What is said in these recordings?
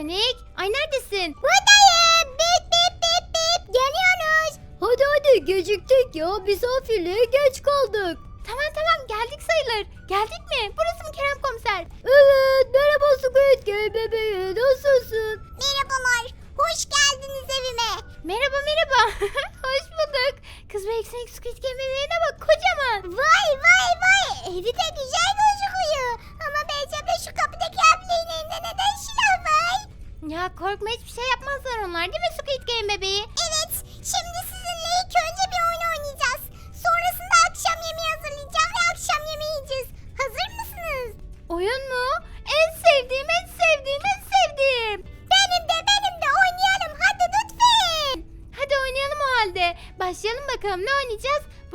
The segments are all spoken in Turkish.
Sonic. Ay neredesin? Buradayım.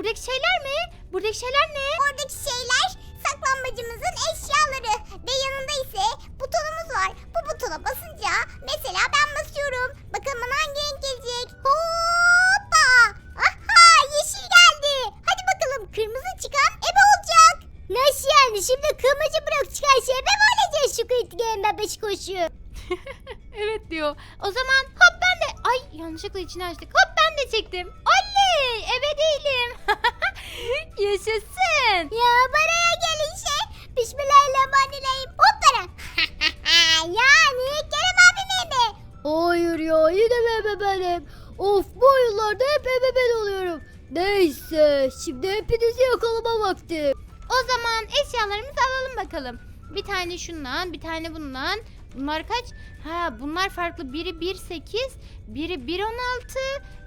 Buradaki şeyler mi? Buradaki şeyler ne? Oradaki şeyler saklambacımızın eşyaları ve yanında ise butonumuz var. Bu butona basınca mesela ben basıyorum. Bakalım bana hangi renk gelecek. Hoppa! Aha yeşil geldi. Hadi bakalım kırmızı çıkan ebe olacak. Nasıl yani şimdi kırmızı blok çıkarsa ebe mi olacak şu Squid Game bebeş koşu? Evet diyor. O zaman hop ben de. Ay yanlışlıkla içini açtık. Hayır yine bebe benim. Of bu oyunlarda hep bebe ben oluyorum. Neyse şimdi hepinizi yakalama vakti. O zaman eşyalarımızı alalım bakalım. Bir tane şundan, bir tane bundan. Bunlar kaç? Ha bunlar farklı. Biri 1.8, biri 1.16,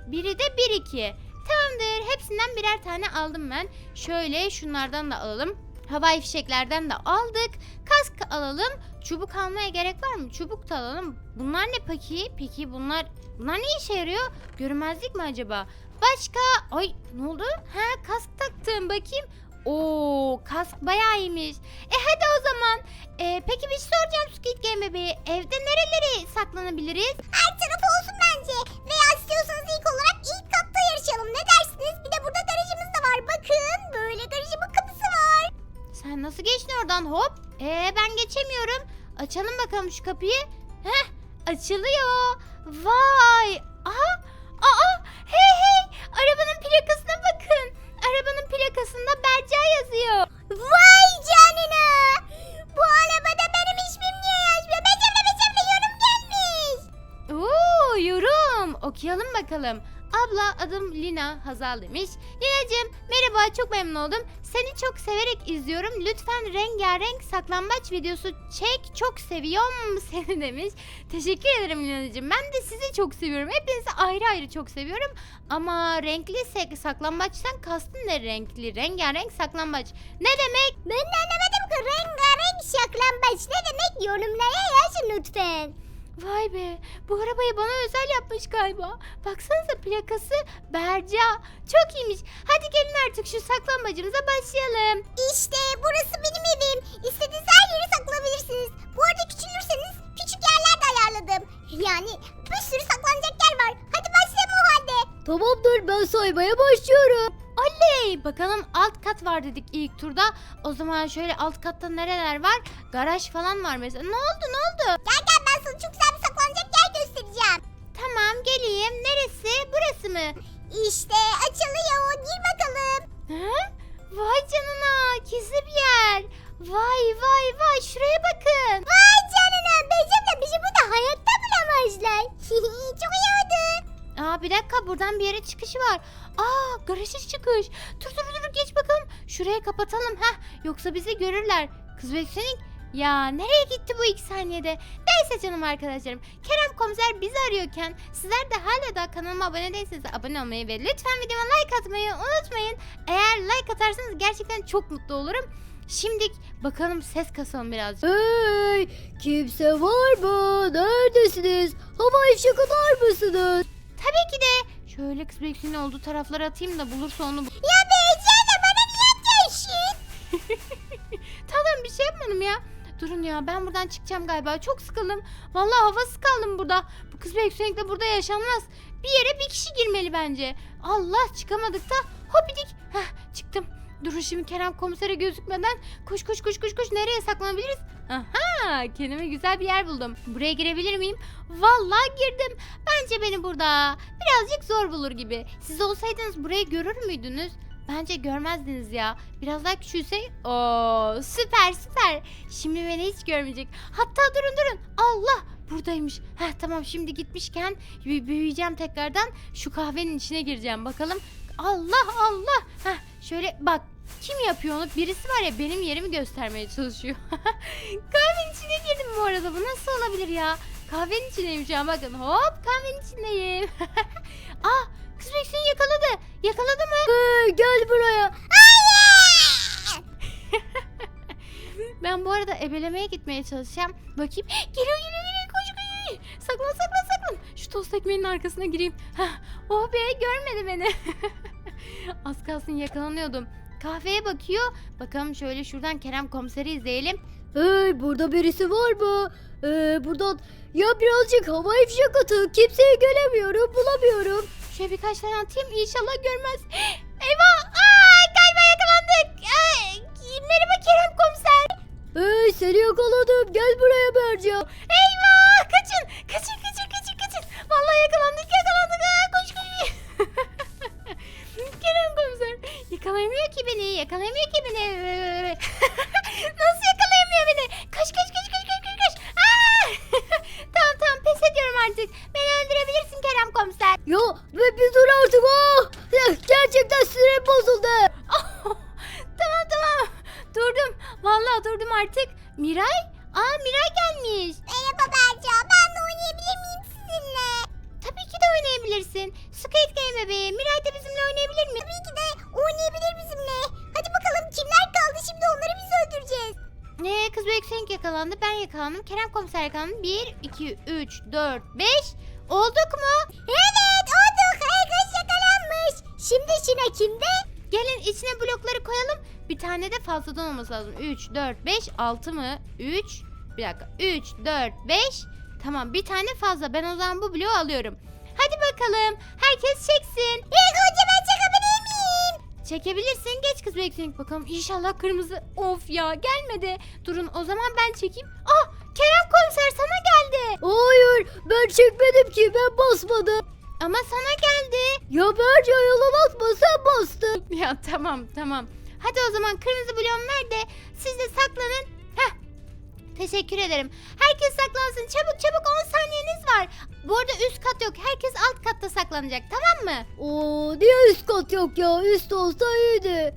biri de 1.2. Tamamdır. Hepsinden birer tane aldım ben. Şöyle şunlardan da alalım. Havai fişeklerden de aldık. Kask alalım. Çubuk almaya gerek var mı? Çubuk da alalım. Bunlar ne peki? Peki bunlar bunlar ne işe yarıyor? Görünmezlik mi acaba? Başka? Ay ne oldu? Ha kask taktım bakayım. Oo kask bayağı iyiymiş. E hadi o zaman. E, peki bir şey soracağım Squid Game bebeği. Evde nereleri saklanabiliriz? Her tarafı olsun bence. Veya istiyorsanız ilk olarak ilk katta yarışalım. Ne dersiniz? Bir de burada garajımız da var. Bakın böyle garajımın kapısı var. Sen nasıl geçtin oradan hop? Ee ben geçemiyorum. Açalım bakalım şu kapıyı. Heh açılıyor. Vay. Aha. Aa hey hey. Arabanın plakasına bakın. Arabanın plakasında Berca yazıyor. Vay canına. Bu arabada benim ismim niye yazmıyor? Beceme beceme yorum gelmiş. Oo yorum. Okuyalım bakalım. Abla adım Lina Hazal demiş. Lina'cığım merhaba çok memnun oldum. Seni çok severek izliyorum. Lütfen rengarenk saklambaç videosu çek. Çok seviyorum seni demiş. Teşekkür ederim Lina'cığım. Ben de sizi çok seviyorum. Hepinizi ayrı ayrı çok seviyorum. Ama renkli saklambaçtan kastın ne renkli? Rengarenk saklambaç. Ne demek? Ben de anlamadım ki rengarenk şaklambaç ne demek yorumlara yazın lütfen. Vay be bu arabayı bana özel yapmış galiba. Baksanıza plakası Berca. Çok iyiymiş. Hadi gelin artık şu saklambacımıza başlayalım. İşte burası benim evim. İstediğiniz her yere saklanabilirsiniz. Bu arada küçülürseniz küçük yerler de ayarladım. Yani bir sürü saklanacak yer var. Hadi başlayalım o halde. Tamamdır ben saymaya başlıyorum. Oley! Bakalım alt kat var dedik ilk turda. O zaman şöyle alt katta nereler var? Garaj falan var mesela. Ne oldu ne oldu? Gel gel ben sana çok güzel bir saklanacak yer göstereceğim. Tamam geleyim. Neresi? Burası mı? İşte açılıyor. Gir bakalım. Ha? Vay canına gizli bir yer. Vay vay vay şuraya bakın. Vay canına. Becimle bizi burada hayatta bulamazlar. çok iyi oldu. Aa bir dakika buradan bir yere çıkış var. Aa garajı çıkış. Dur dur dur geç bakalım. Şuraya kapatalım. Heh yoksa bizi görürler. Kız bekleyin. Ya nereye gitti bu iki saniyede? Neyse canım arkadaşlarım. Kerem komiser bizi arıyorken sizler de hala da kanalıma abone değilseniz abone olmayı ve lütfen videoma like atmayı unutmayın. Eğer like atarsanız gerçekten çok mutlu olurum. Şimdi bakalım ses kasalım biraz. Hey kimse var mı? Neredesiniz? Hava şakalar mısınız? Tabii ki de şöyle kız bekleyin olduğu taraflara atayım da bulursa onu bu- Ya Becimle bana niye atıyorsun? Tamam bir şey yapmadım ya. Durun ya ben buradan çıkacağım galiba. Çok sıkıldım. Vallahi havası kaldım burada. Bu kız Beksunik burada yaşanmaz. Bir yere bir kişi girmeli bence. Allah çıkamadık da hopidik. Heh çıktım. Durun şimdi Kerem komisere gözükmeden koş koş koş koş koş nereye saklanabiliriz? Aha kendime güzel bir yer buldum. Buraya girebilir miyim? Vallahi girdim. Bence beni burada birazcık zor bulur gibi. Siz olsaydınız burayı görür müydünüz? Bence görmezdiniz ya. Biraz daha küçülsek. Oo süper süper. Şimdi beni hiç görmeyecek. Hatta durun durun. Allah buradaymış. Heh tamam şimdi gitmişken büyü- büyüyeceğim tekrardan. Şu kahvenin içine gireceğim bakalım. Allah Allah. Heh şöyle bak kim yapıyor onu? Birisi var ya benim yerimi göstermeye çalışıyor. kahvenin içine girdim bu arada. Bu nasıl olabilir ya? Kahvenin içindeyim şu an bakın. Hop kahvenin içindeyim. ah kız seni yakaladı. Yakaladı mı? Ee, gel buraya. Ben bu arada ebelemeye gitmeye çalışacağım. Bakayım. Geliyor geliyor geliyor. Koş koş. Saklan saklan. Şu tost ekmeğinin arkasına gireyim. Heh. Oh be görmedi beni. Az kalsın yakalanıyordum. Kahveye bakıyor. Bakalım şöyle şuradan Kerem komiseri izleyelim. Hey burada birisi var mı? Ee, buradan ya birazcık hava ifşa atın. Kimseyi göremiyorum bulamıyorum. Şöyle birkaç tane atayım. İnşallah görmez. Eyvah. Aa, galiba yakalandık. Ay, merhaba Kerem komiser. Hey seni yakaladım gel buraya Berca. Eyvah. Kaçın. Kaçın kaçın kaçın Şine kimde? Gelin içine blokları koyalım. Bir tane de fazladan olması lazım. 3, 4, 5, 6 mı? 3, bir dakika. 3, 4, 5. Tamam bir tane fazla. Ben o zaman bu bloğu alıyorum. Hadi bakalım. Herkes çeksin. İlk önce ben çekebilir miyim? Çekebilirsin. Geç kız bekleyin bakalım. İnşallah kırmızı. Of ya gelmedi. Durun o zaman ben çekeyim. Ah Kerem komiser sana geldi. Hayır ben çekmedim ki ben basmadım. Ama sana geldi. Ya Berca yalan atma sen bastın. Ya tamam tamam. Hadi o zaman kırmızı bloğum nerede? Siz de saklanın. Heh. Teşekkür ederim. Herkes saklansın. Çabuk çabuk 10 saniyeniz var. Bu arada üst kat yok. Herkes alt katta saklanacak. Tamam mı? Oo niye üst kat yok ya üst olsa iyiydi.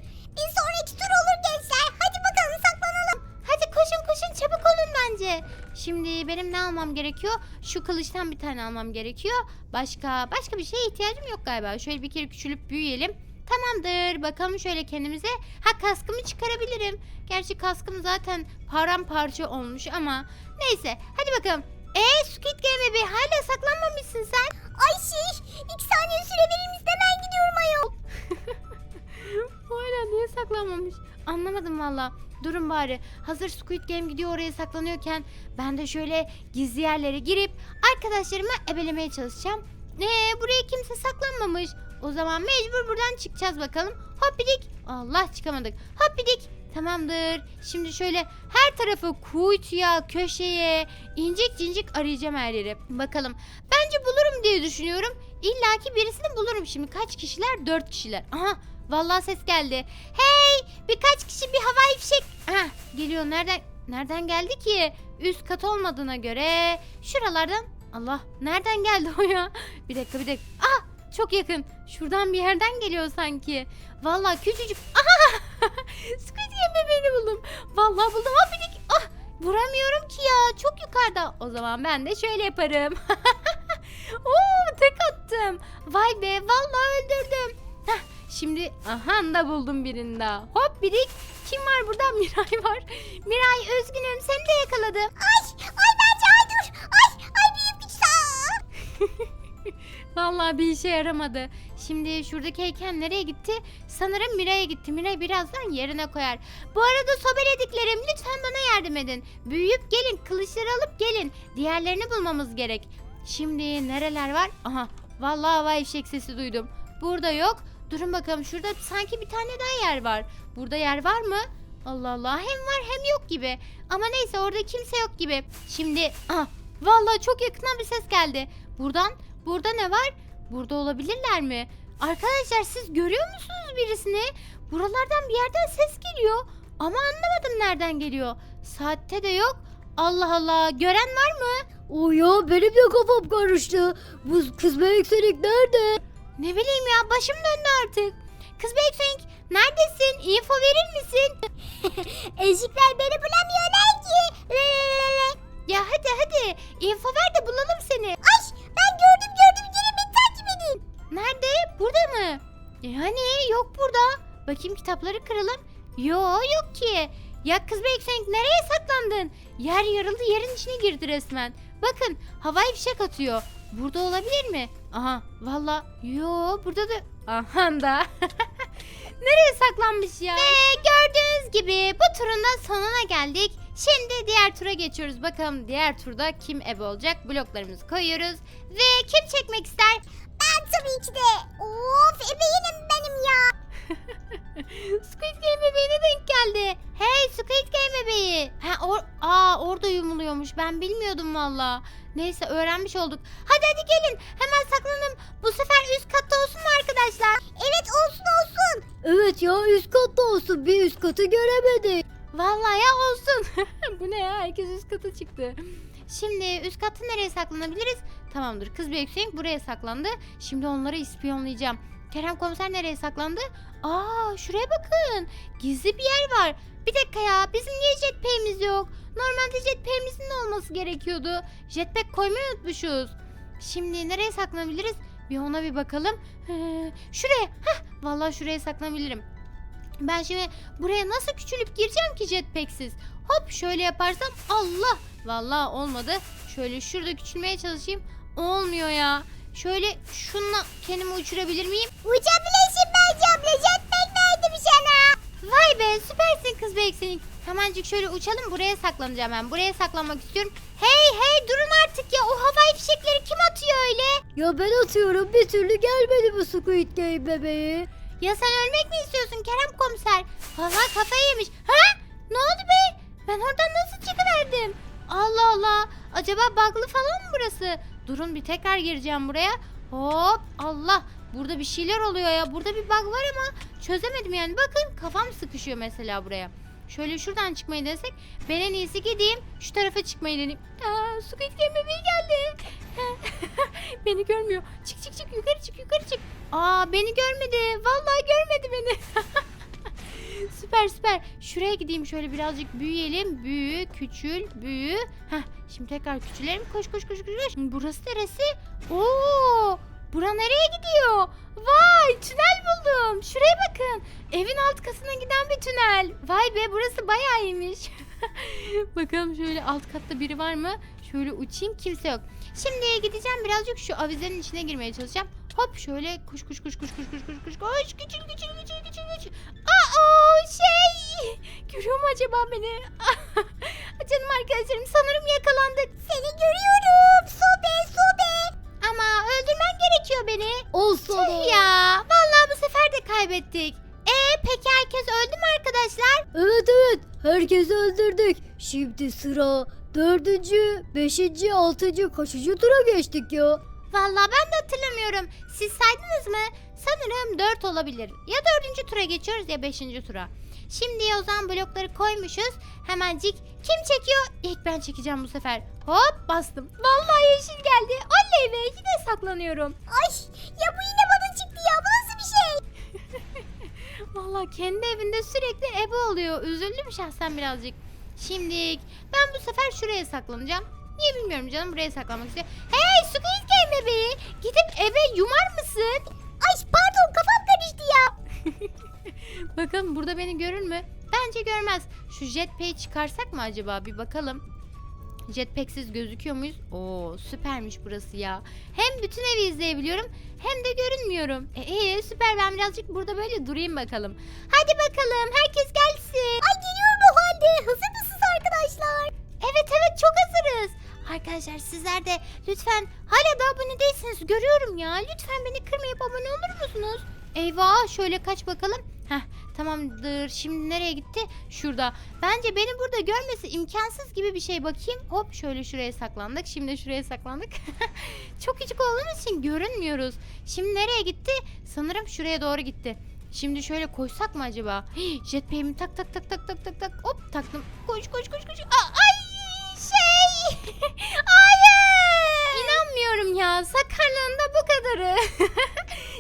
Koşun koşun çabuk olun bence. Şimdi benim ne almam gerekiyor? Şu kılıçtan bir tane almam gerekiyor. Başka başka bir şeye ihtiyacım yok galiba. Şöyle bir kere küçülüp büyüyelim. Tamamdır. Bakalım şöyle kendimize. Ha kaskımı çıkarabilirim. Gerçi kaskım zaten paramparça olmuş ama neyse. Hadi bakalım. Eee Squid Game bebeği hala saklanmamışsın sen. Ay şey iki saniye süre verir misin? Hemen gidiyorum ayol. Hala niye saklanmamış? Anlamadım valla. Durun bari. Hazır Squid Game gidiyor oraya saklanıyorken ben de şöyle gizli yerlere girip arkadaşlarımı ebelemeye çalışacağım. Ee, buraya kimse saklanmamış. O zaman mecbur buradan çıkacağız bakalım. Hoppidik. Allah çıkamadık. Hoppidik. Tamamdır. Şimdi şöyle her tarafı kuytuya, köşeye, incik cincik arayacağım her yeri. Bakalım. Bence bulurum diye düşünüyorum. İlla ki birisini bulurum şimdi. Kaç kişiler? Dört kişiler. Aha vallahi ses geldi. Hey birkaç kişi bir havai fişek. Heh, geliyor nereden? Nereden geldi ki? Üst kat olmadığına göre şuralardan. Allah nereden geldi o ya? Bir dakika bir dakika. Ah çok yakın. Şuradan bir yerden geliyor sanki. Vallahi küçücük. Aha! Squid Game bebeğini buldum. Vallahi buldum. Ah, bir dakika. Ah, vuramıyorum ki ya. Çok yukarıda. O zaman ben de şöyle yaparım. Oo tek attım. Vay be vallahi öldürdüm. Heh, şimdi aha da buldum birini daha. Hop birik. Kim var burada? Miray var. Miray üzgünüm seni de yakaladım. Ay ay Berca ay dur. Ay ay büyük sağ. Vallahi bir işe yaramadı. Şimdi şuradaki heykel nereye gitti? Sanırım Miray'a gitti. Miray birazdan yerine koyar. Bu arada sobelediklerim lütfen bana yardım edin. Büyüyüp gelin kılıçları alıp gelin. Diğerlerini bulmamız gerek. Şimdi nereler var? Aha vallahi havai fişek sesi duydum. Burada yok. Durun bakalım şurada sanki bir tane daha yer var. Burada yer var mı? Allah Allah hem var hem yok gibi. Ama neyse orada kimse yok gibi. Şimdi ah vallahi çok yakından bir ses geldi. Buradan burada ne var? Burada olabilirler mi? Arkadaşlar siz görüyor musunuz birisini? Buralardan bir yerden ses geliyor. Ama anlamadım nereden geliyor. Saatte de yok. Allah Allah gören var mı? O ya benim de kafam karıştı. Bu kız bebek nerede? Ne bileyim ya başım döndü artık. Kız Bekfenk neredesin? Info verir misin? Ezikler beni bulamıyorlar ki. Ya hadi hadi info ver de bulalım seni. Ay ben gördüm gördüm gelin beni takip edin. Nerede? Burada mı? Yani yok burada. Bakayım kitapları kıralım. Yo yok ki. Ya kız Bekfenk nereye saklandın? Yer yarıldı yerin içine girdi resmen. Bakın havai fişek atıyor. Burada olabilir mi? Aha valla yo burada da aha da. Nereye saklanmış ya? Ve gördüğünüz gibi bu turun da sonuna geldik. Şimdi diğer tura geçiyoruz. Bakalım diğer turda kim ebe olacak? Bloklarımızı koyuyoruz. Ve kim çekmek ister? Ben tabii ki de. Of ebeyim benim ya. Squid Game bebeğine denk geldi. Hey Squid Game bebeği. Ha, or Aa orada yumuluyormuş. Ben bilmiyordum valla. Neyse öğrenmiş olduk. Hadi hadi gelin. Hemen. Bu sefer üst katta olsun mu arkadaşlar? Evet olsun olsun. Evet ya üst katta olsun. Bir üst katı göremedik. Vallahi ya olsun. Bu ne ya? Herkes üst kata çıktı. Şimdi üst katta nereye saklanabiliriz? Tamamdır. Kız bir yüksek buraya saklandı. Şimdi onları ispiyonlayacağım. Kerem komiser nereye saklandı? Aa şuraya bakın. Gizli bir yer var. Bir dakika ya bizim niye jetpack'imiz yok? Normalde jetpack'imizin olması gerekiyordu. Jetpack koymayı unutmuşuz. Şimdi nereye saklanabiliriz? Bir ona bir bakalım. Ee, şuraya. Hah, vallahi şuraya saklanabilirim. Ben şimdi buraya nasıl küçülüp gireceğim ki jetpacksiz? Hop şöyle yaparsam Allah. Vallahi olmadı. Şöyle şurada küçülmeye çalışayım. Olmuyor ya. Şöyle şununla kendimi uçurabilir miyim? Uçabilirsin bence abla. Vay be süpersin kız beksin. Hemencik şöyle uçalım buraya saklanacağım ben. Buraya saklanmak istiyorum. Hey hey durun artık ya. O havai fişekleri kim atıyor öyle? Ya ben atıyorum bir türlü gelmedi bu Squid Game bebeği. Ya sen ölmek mi istiyorsun Kerem komiser? Vallahi kafayı yemiş. Ha? Ne oldu be? Ben oradan nasıl çıkıverdim? Allah Allah. Acaba bug'lı falan mı burası? Durun bir tekrar gireceğim buraya. Hop Allah. Burada bir şeyler oluyor ya. Burada bir bug var ama çözemedim yani. Bakın kafam sıkışıyor mesela buraya. Şöyle şuradan çıkmayı denesek. Ben en iyisi gideyim. Şu tarafa çıkmayı deneyeyim. Aa, Squid Game bebeği geldi. beni görmüyor. Çık çık çık yukarı çık yukarı çık. Aa beni görmedi. Vallahi görmedi beni. süper süper. Şuraya gideyim şöyle birazcık büyüyelim. Büyü, küçül, büyü. Heh, şimdi tekrar küçülelim. Koş koş koş. koş. Burası neresi? Oo! Bura nereye gidiyor? Vay tünel buldum. Şuraya bakın. Evin alt katına giden bir tünel. Vay be burası bayağı iyiymiş. Bakalım şöyle alt katta biri var mı? Şöyle uçayım kimse yok. Şimdi gideceğim birazcık şu avizenin içine girmeye çalışacağım. Hop şöyle kuş kuş kuş kuş kuş kuş kuş kuş koş küçül küçül küçül küçül küçül. Aa şey görüyor mu acaba beni? Canım arkadaşlarım sanırım yakalandık. Seni görüyorum. Ama gerekiyor beni. Olsun. Tüh ya vallahi bu sefer de kaybettik. E peki herkes öldü mü arkadaşlar? Evet evet herkesi öldürdük. Şimdi sıra dördüncü, beşinci, altıncı kaçıncı tura geçtik ya? Vallahi ben de hatırlamıyorum. Siz saydınız mı? Sanırım 4 olabilir. Ya dördüncü tura geçiyoruz ya beşinci tura. Şimdi o zaman blokları koymuşuz. Hemencik kim çekiyor? İlk ben çekeceğim bu sefer. Hop bastım. Vallahi yeşil geldi. Oley be yine saklanıyorum. Ay ya bu yine bana çıktı ya. Bu nasıl bir şey? Vallahi kendi evinde sürekli ebe oluyor. Üzüldüm şahsen birazcık. Şimdi ben bu sefer şuraya saklanacağım. Niye bilmiyorum canım buraya saklanmak istiyor. Hey Squid Game bebeği gidip eve yumar mısın? Ay pardon kafam karıştı ya. Bakalım burada beni görür mü? Bence görmez. Şu jetpack'i çıkarsak mı acaba bir bakalım. Jetpack'siz gözüküyor muyuz? Oo süpermiş burası ya. Hem bütün evi izleyebiliyorum hem de görünmüyorum. E iyi süper ben birazcık burada böyle durayım bakalım. Hadi bakalım herkes gelsin. Ay geliyorum o halde. Hazır mısınız arkadaşlar? Evet evet çok hazırız. Arkadaşlar sizler de lütfen hala da abone değilsiniz görüyorum ya. Lütfen beni kırmayıp abone olur musunuz? Eyvah şöyle kaç bakalım. Heh Tamamdır. Şimdi nereye gitti? Şurada. Bence beni burada görmesi imkansız gibi bir şey. Bakayım. Hop şöyle şuraya saklandık. Şimdi şuraya saklandık. Çok küçük olduğumuz için görünmüyoruz. Şimdi nereye gitti? Sanırım şuraya doğru gitti. Şimdi şöyle koysak mı acaba? Hii, Jetpack'imi tak tak tak tak tak tak tak hop taktım. Koş koş koş koş. Aa, ay şey. Hayır. İnanmıyorum ya. Sakarlığında bu kadarı.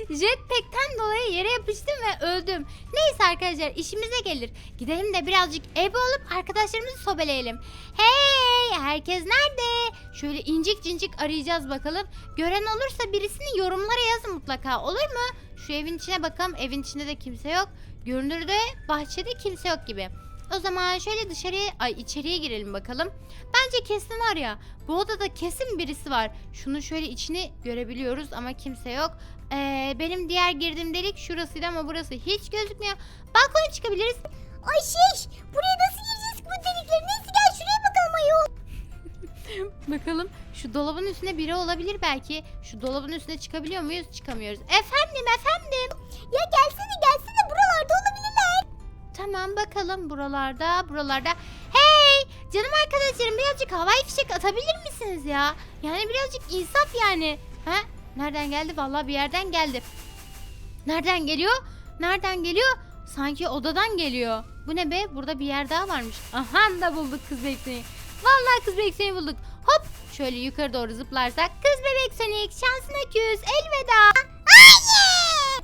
Jetpack'ten dolayı yere yapıştım ve öldüm. Neyse arkadaşlar işimize gelir. Gidelim de birazcık ebe olup arkadaşlarımızı sobeleyelim. Hey herkes nerede? Şöyle incik cincik arayacağız bakalım. Gören olursa birisini yorumlara yazın mutlaka olur mu? Şu evin içine bakalım. Evin içinde de kimse yok. Görünürde bahçede kimse yok gibi. O zaman şöyle dışarıya, ay içeriye girelim bakalım. Bence kesin var ya. Bu odada kesin birisi var. Şunu şöyle içini görebiliyoruz ama kimse yok. Ee, benim diğer girdiğim delik şurasıydı ama burası hiç gözükmüyor. Balkona çıkabiliriz. Ay şey buraya nasıl gireceğiz bu delikleri? Neyse gel şuraya bakalım ayol. Bakalım şu dolabın üstünde biri olabilir belki. Şu dolabın üstüne çıkabiliyor muyuz? Çıkamıyoruz. Efendim efendim. Ya gelsene gelsene. Tamam bakalım buralarda buralarda. Hey canım arkadaşlarım birazcık havai fişek atabilir misiniz ya? Yani birazcık insaf yani. Ha? Nereden geldi? Vallahi bir yerden geldi. Nereden geliyor? Nereden geliyor? Sanki odadan geliyor. Bu ne be? Burada bir yer daha varmış. Aha da bulduk kız Sonic. Vallahi kız bebek bulduk. Hop şöyle yukarı doğru zıplarsak. Kız bebek Sonic şansına küs elveda. Hayır.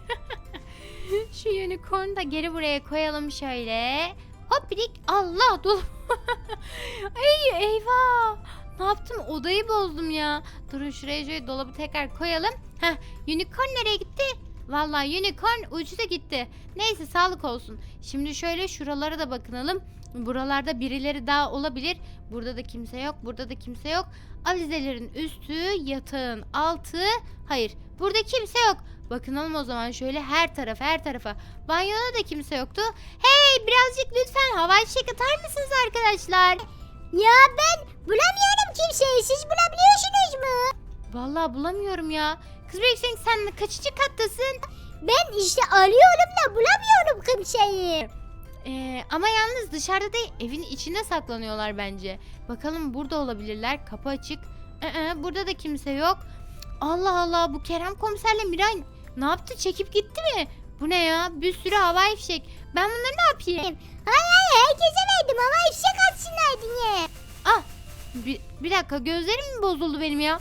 Şu unicorn'u da geri buraya koyalım şöyle. Hop birik. Allah dolap. Ay eyvah. Ne yaptım? Odayı bozdum ya. Durun şuraya şöyle dolabı tekrar koyalım. Heh, unicorn nereye gitti? Vallahi unicorn ucu da gitti. Neyse sağlık olsun. Şimdi şöyle şuralara da bakınalım. Buralarda birileri daha olabilir. Burada da kimse yok. Burada da kimse yok. Avizelerin üstü, yatağın altı. Hayır, burada kimse yok. Bakınalım o zaman şöyle her tarafa her tarafa. Banyoda da kimse yoktu. Hey birazcık lütfen havai fişek atar mısınız arkadaşlar? Ya ben bulamıyorum kimseyi. Siz bulabiliyorsunuz mu? Vallahi bulamıyorum ya. Kız Bebek sen kaçıncı kattasın? Ben işte arıyorum da bulamıyorum kimseyi. Ee, ama yalnız dışarıda değil evin içinde saklanıyorlar bence. Bakalım burada olabilirler. Kapı açık. Ee, burada da kimse yok. Allah Allah bu Kerem komiserle Miray ne yaptı? Çekip gitti mi? Bu ne ya? Bir sürü havai fişek. Ben bunları ne yapayım? Hayır hayır herkese verdim ama ifşek atsınlar diye. Ah bir, bir dakika gözlerim mi bozuldu benim ya?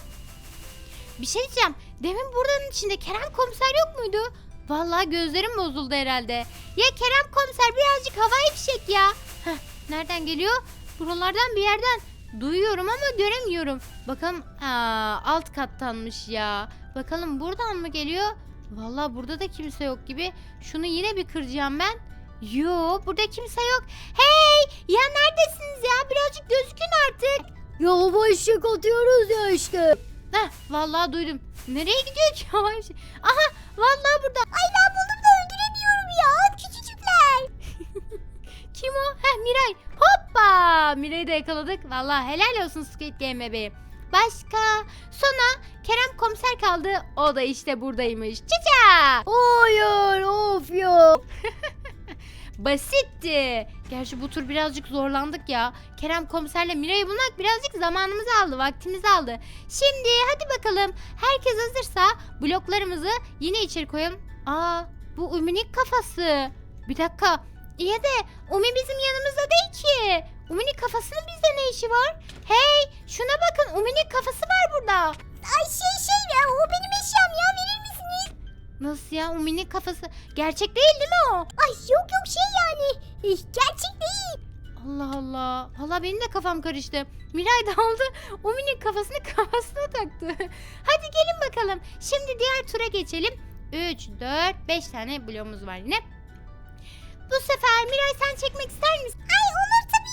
Bir şey diyeceğim. Demin buranın içinde Kerem komiser yok muydu? Vallahi gözlerim bozuldu herhalde. Ya Kerem komiser birazcık havai fişek ya. Heh, nereden geliyor? Buralardan bir yerden. Duyuyorum ama göremiyorum. Bakalım aa, alt kattanmış ya. Bakalım buradan mı geliyor? Vallahi burada da kimse yok gibi. Şunu yine bir kıracağım ben. Yo burada kimse yok. Hey ya neredesiniz ya? Birazcık gözükün artık. Ya hava fişek atıyoruz ya işte. Heh vallahi duydum. Nereye gidiyor ki? Havai fişek? Aha vallahi burada. Ay ben buldum da öldüremiyorum ya. Küçücükler. Kim o? Heh Miray. Hoppa! Miray'ı da yakaladık. Vallahi helal olsun Squid Game bebeğim. Başka? Sonra Kerem komiser kaldı. O da işte buradaymış. Çiça! Hayır of ya. Basitti. Gerçi bu tur birazcık zorlandık ya. Kerem komiserle Miray'ı bulmak birazcık zamanımızı aldı, vaktimizi aldı. Şimdi hadi bakalım. Herkes hazırsa bloklarımızı yine içeri koyalım. Aa, bu Umi'nin kafası. Bir dakika. İyi de Umi bizim yanımızda değil ki. Umi'nin kafasının bizde ne işi var? Hey, şuna bakın Umi'nin kafası var burada. Ay şey şey ya o benim eşyam ya verir misiniz? Nasıl ya Umi'nin kafası? Gerçek değil değil mi o? Ay yok yok şey yani. Eh, Gerçek değil. Allah Allah. Valla benim de kafam karıştı. Miray da aldı. Umi'nin kafasını kafasına taktı. Hadi gelin bakalım. Şimdi diğer tura geçelim. 3, 4, 5 tane bloğumuz var yine. Bu sefer Miray sen çekmek ister misin? Ay olur tabii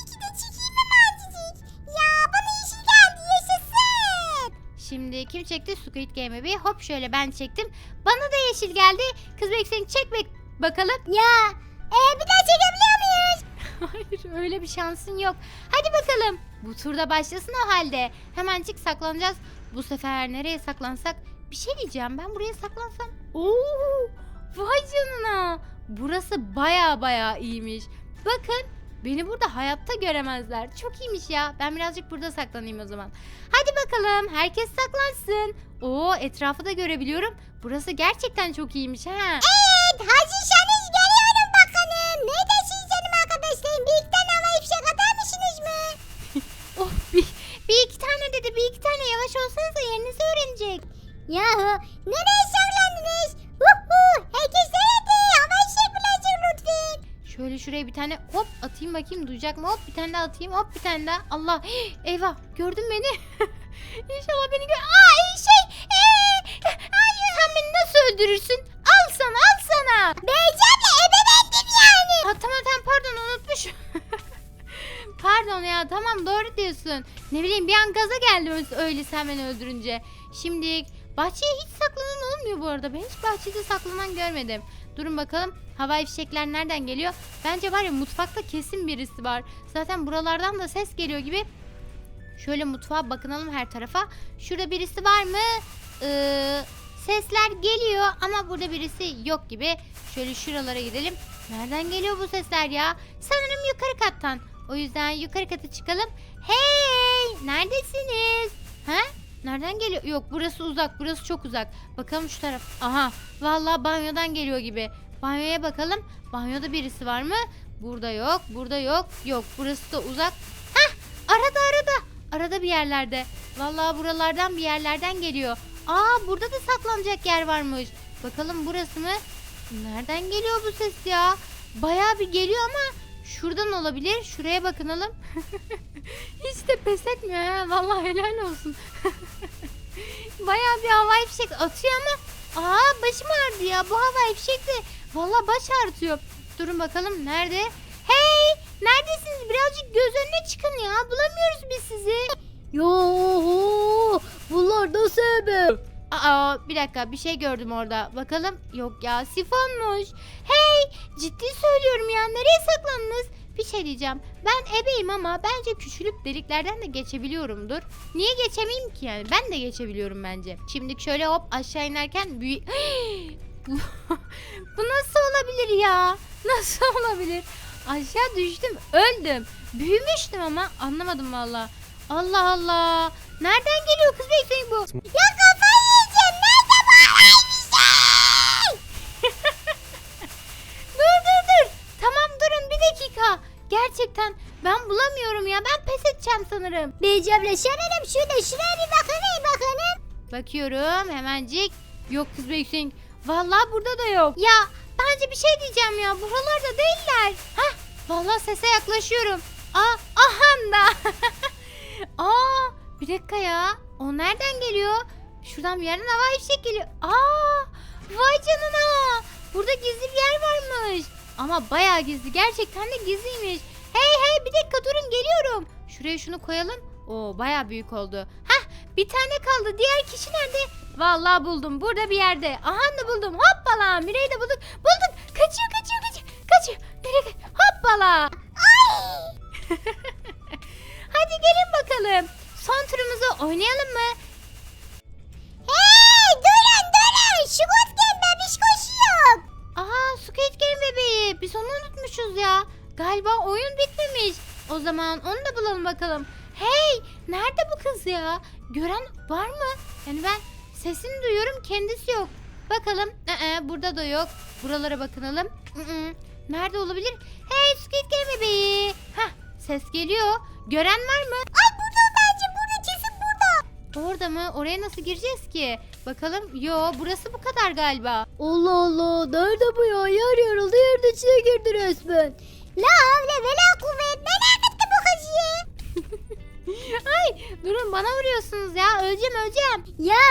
Şimdi kim çekti? Squid Game bebeği. Hop şöyle ben çektim. Bana da yeşil geldi. Kız Bebek sen çek bek bakalım. Ya e, bir daha çekebiliyor muyuz? Hayır öyle bir şansın yok. Hadi bakalım. Bu turda başlasın o halde. Hemencik saklanacağız. Bu sefer nereye saklansak? Bir şey diyeceğim ben buraya saklansam. Oo! Vay canına. burası baya baya iyiymiş. Bakın beni burada hayatta göremezler. Çok iyiymiş ya. Ben birazcık burada saklanayım o zaman. Hadi bakalım herkes saklansın. Oo etrafı da görebiliyorum. Burası gerçekten çok iyiymiş ha. Evet hazırsanız geliyorum bakalım. Ne dersiniz canım arkadaşlarım? Bir iki tane hava ifşak atar mısınız mı? Oh bir, bir iki tane dedi bir iki tane yavaş olsanız yerinizi öğrenecek. Yahu nereye saklandınız? Huhu herkes nerede? Hava ifşak bulacak lütfen. Şöyle şuraya bir tane hop atayım bakayım duyacak mı? Hop bir tane daha atayım hop bir tane daha. Allah eyvah gördün beni. İnşallah beni gör. Aa şey ee, hayır. Sen beni nasıl öldürürsün? Al sana al sana. Beycan'la ebelendim yani. Ha, tamam tamam pardon unutmuşum. pardon ya tamam doğru diyorsun. Ne bileyim bir an gaza geldi öyle- öyle sen beni öldürünce. Şimdi bahçeye hiç saklanan olmuyor bu arada. Ben hiç bahçede saklanan görmedim. Durun bakalım havai fişekler nereden geliyor? Bence var ya mutfakta kesin birisi var. Zaten buralardan da ses geliyor gibi. Şöyle mutfağa bakınalım her tarafa. Şurada birisi var mı? Ee, sesler geliyor ama burada birisi yok gibi. Şöyle şuralara gidelim. Nereden geliyor bu sesler ya? Sanırım yukarı kattan. O yüzden yukarı kata çıkalım. Hey! Neredesiniz? Ha? Nereden geliyor? Yok burası uzak. Burası çok uzak. Bakalım şu taraf. Aha. Vallahi banyodan geliyor gibi. Banyoya bakalım. Banyoda birisi var mı? Burada yok. Burada yok. Yok. Burası da uzak. Hah! Arada arada. Arada bir yerlerde. Vallahi buralardan bir yerlerden geliyor. Aa burada da saklanacak yer varmış. Bakalım burası mı? Nereden geliyor bu ses ya? Bayağı bir geliyor ama şuradan olabilir. Şuraya bakınalım. Hiç de pes etmiyor ha. Vallahi helal olsun. Bayağı bir havai fişek atıyor ama aa başım ağrıdı ya. Bu havai fişek de vallahi baş ağrıtıyor. Durun bakalım nerede? Hey! Neredesiniz? Birazcık göz önüne çıkın ya. Bulamıyoruz biz sizi. Yo bunlar da sebep. Aa bir dakika bir şey gördüm orada. Bakalım. Yok ya sifonmuş. Hey ciddi söylüyorum ya nereye saklandınız? Bir şey diyeceğim. Ben ebeyim ama bence küçülüp deliklerden de geçebiliyorumdur. Niye geçemeyeyim ki yani? Ben de geçebiliyorum bence. Şimdi şöyle hop aşağı inerken büyü... Bu nasıl olabilir ya? Nasıl olabilir? Aşağı düştüm öldüm. Büyümüştüm ama anlamadım valla. Allah Allah. Nereden geliyor kız bekleyin bu? Ya kafayı Gerçekten ben bulamıyorum ya. Ben pes edeceğim sanırım. Beycan'la şererim şurada şuraya bir bakın bakalım. Bakıyorum hemencik. Yok kız Beksin. Vallahi burada da yok. Ya bence bir şey diyeceğim ya. Buralarda değiller. Hah vallahi sese yaklaşıyorum. Aa ahan da. Aa bir dakika ya. O nereden geliyor? Şuradan bir yerden hava ifşek geliyor. Aa vay canına. Burada gizli bir yer varmış. Ama bayağı gizli. Gerçekten de gizliymiş. Hey hey bir dakika durun geliyorum. Şuraya şunu koyalım. Oo bayağı büyük oldu. Hah bir tane kaldı. Diğer kişi nerede? Vallahi buldum. Burada bir yerde. Aha da buldum. Hoppala. Mireyi de bulduk. Bulduk. Kaçıyor kaçıyor kaçıyor. Kaçıyor. Nereye Hoppala. Hadi gelin bakalım. Son turumuzu oynayalım mı? Hey durun durun. Şugut gel bebiş koşuyor. Aha Squid Game bebeği. Biz onu unutmuşuz ya. Galiba oyun bitmemiş. O zaman onu da bulalım bakalım. Hey nerede bu kız ya? Gören var mı? Yani ben sesini duyuyorum kendisi yok. Bakalım. Ee, burada da yok. Buralara bakınalım. Ee, nerede olabilir? Hey Squid Game bebeği. Hah ses geliyor. Gören var mı? Ay Orada mı? Oraya nasıl gireceğiz ki? Bakalım. Yo burası bu kadar galiba. Allah Allah nerede bu ya? Yer yarıldı yerin içine girdi resmen. La havle ve la kuvvet. Merak etti bu kızı. Ay durun bana vuruyorsunuz ya. Öleceğim öleceğim. Ya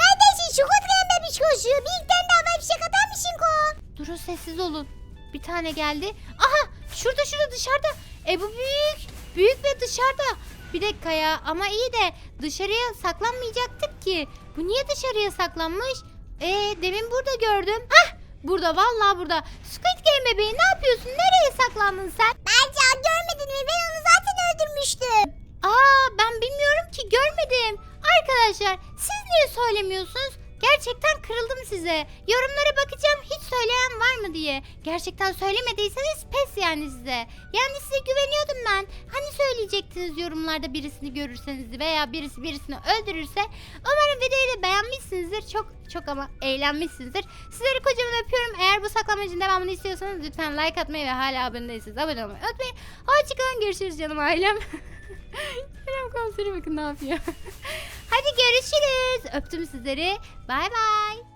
neredesin Şugut gel bebiş koşuyor. Bir tane daha ifşak atar mısın ko? Durun sessiz olun. Bir tane geldi. Aha şurada şurada dışarıda. E bu büyük. Büyük ve dışarıda. Bir dakika ya ama iyi de dışarıya saklanmayacaktık ki. Bu niye dışarıya saklanmış? E demin burada gördüm. Hah burada vallahi burada. Squid Game bebeği ne yapıyorsun? Nereye saklandın sen? Bence görmedin mi? Ben onu zaten öldürmüştüm. Aa ben bilmiyorum ki görmedim. Arkadaşlar siz niye söylemiyorsunuz? Gerçekten kırıldım size. Yorumlara bakacağım hiç söyleyen var mı diye. Gerçekten söylemediyseniz pes yani size. Yani size güveniyordum ben. Hani söyleyecektiniz yorumlarda birisini görürseniz veya birisi birisini öldürürse. Umarım videoyu da beğenmişsinizdir. Çok çok ama eğlenmişsinizdir. Sizleri kocaman öpüyorum. Eğer bu saklamacın devamını istiyorsanız lütfen like atmayı ve hala abone değilseniz abone olmayı unutmayın. Hoşçakalın görüşürüz canım ailem. Kerem komiseri bakın ne yapıyor. Hadi görüşürüz. Öptüm sizleri. Bay bay.